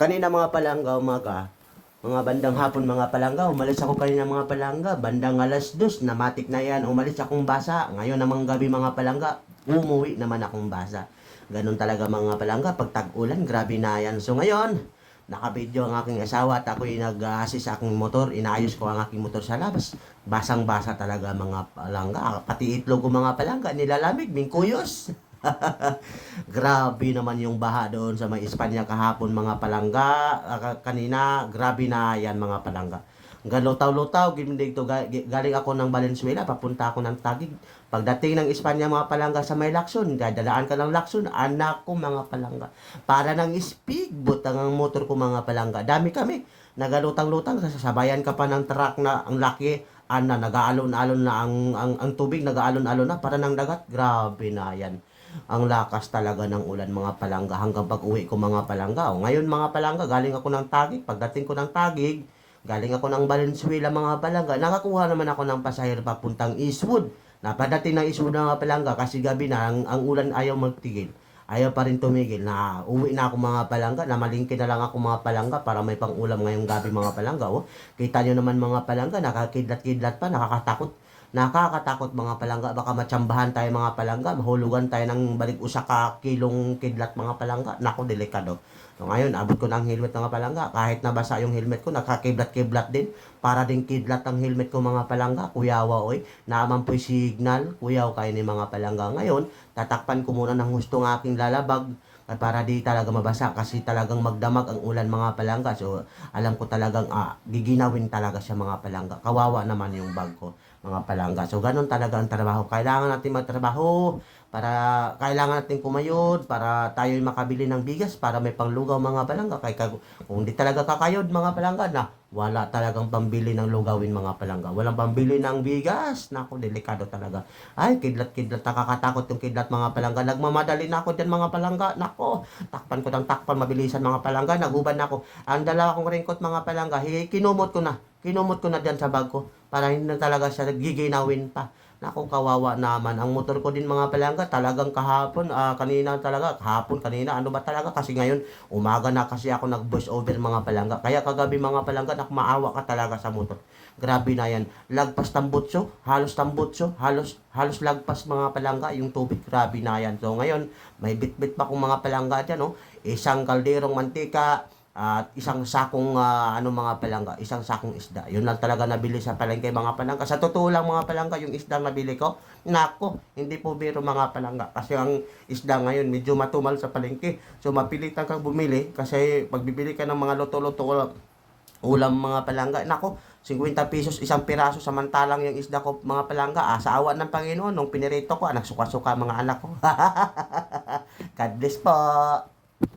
kanina mga palangga, umaga, mga bandang hapon mga palangga, umalis ako kanina mga palangga, bandang alas dos, namatik na yan, umalis akong basa. Ngayon namang gabi mga palangga, umuwi naman akong basa. Ganun talaga mga palangga, pag tag-ulan, grabe na yan. So ngayon, nakabidyo ang aking asawa at ako'y nag-assist sa aking motor, inaayos ko ang aking motor sa labas. Basang-basa talaga mga palangga, pati itlog ko mga palangga, nilalamig, mingkuyos. grabe naman yung baha doon sa may Espanya kahapon mga palangga. Ah, kanina, grabe na yan mga palangga. Galutaw-lutaw, gindig to, ga- gi- galing ako ng Valenzuela, papunta ako ng Tagig. Pagdating ng Espanya mga palangga sa may Lakson, dadaan ka ng Lakson, anak ko mga palangga. Para ng speedboat ang motor ko mga palangga. Dami kami, nagalutang-lutang, sasabayan ka pa ng truck na ang laki, ana, nag-aalon-alon na ang, ang, ang tubig, nag-aalon-alon na, para ng dagat, grabe na yan ang lakas talaga ng ulan mga palangga hanggang pag uwi ko mga palangga. O, ngayon mga palangga, galing ako ng Tagig. Pagdating ko ng Tagig, galing ako ng Valenzuela mga palangga. Nakakuha naman ako ng pasahero papuntang Eastwood. Napadating ng Eastwood mga palangga kasi gabi na ang, ang ulan ayaw magtigil. Ayaw pa rin tumigil. Na uwi na ako mga palangga. Namalingki na lang ako mga palangga para may pang-ulam ngayong gabi mga palangga. Oh. Kita nyo naman mga palangga, nakakidlat-kidlat pa, nakakatakot. Nakakatakot mga palangga, baka matsambahan tayo mga palangga, mahulugan tayo ng balik usa ka kilong kidlat mga palangga. Nako, delikado. So ngayon, abot ko ng helmet mga palangga. Kahit nabasa yung helmet ko, nakakiblat-kiblat din. Para din kidlat ang helmet ko mga palangga. Kuyawa, oy. Naman po'y signal. Kuyaw kayo ni mga palangga. Ngayon, tatakpan ko muna ng gusto ng aking lalabag at para di talaga mabasa kasi talagang magdamag ang ulan mga palangga. So, alam ko talagang ah, giginawin talaga siya mga palangga. Kawawa naman yung bag ko mga palangga. So, ganun talaga ang trabaho. Kailangan natin magtrabaho para kailangan natin kumayod para tayo makabili ng bigas para may panglugaw mga palangga. Kaya kung di talaga kakayod mga palangga na wala talagang pambili ng lugawin mga palangga. Walang pambili ng bigas. Nako, delikado talaga. Ay, kidlat-kidlat, nakakatakot yung kidlat mga palangga. Nagmamadali na ako dyan mga palangga. Nako, takpan ko ng takpan, mabilisan mga palangga. Naguban na ako. Ang dalawa kong raincoat mga palangga, hi- kinumot ko na. Kinumot ko na dyan sa bag ko para hindi na talaga siya giginawin pa. Naku, kawawa naman. Ang motor ko din mga palangga, talagang kahapon, ah, kanina talaga, kahapon, kanina, ano ba talaga? Kasi ngayon, umaga na kasi ako nag-voice over mga palangga. Kaya kagabi mga palangga, nak maawa ka talaga sa motor. Grabe na yan. Lagpas tambutso, halos tambutso, halos, halos lagpas mga palangga, yung tubig, grabe na yan. So ngayon, may bit-bit pa kong mga palangga dyan, no? Isang kalderong mantika, at isang sakong ah, ano mga palangga, isang sakong isda. Yun lang talaga nabili sa palengke mga palangga. Sa totoo lang mga palangga, yung isda nabili ko, nako, hindi po biro mga palangga. Kasi ang isda ngayon medyo matumal sa palengke. So mapilitan kang bumili kasi pag bibili ka ng mga luto-luto ulam mga palangga, nako, 50 pesos isang piraso samantalang yung isda ko mga palangga, ah, sa awa ng Panginoon, nung pinirito ko, anak suka-suka mga anak ko. God bless po.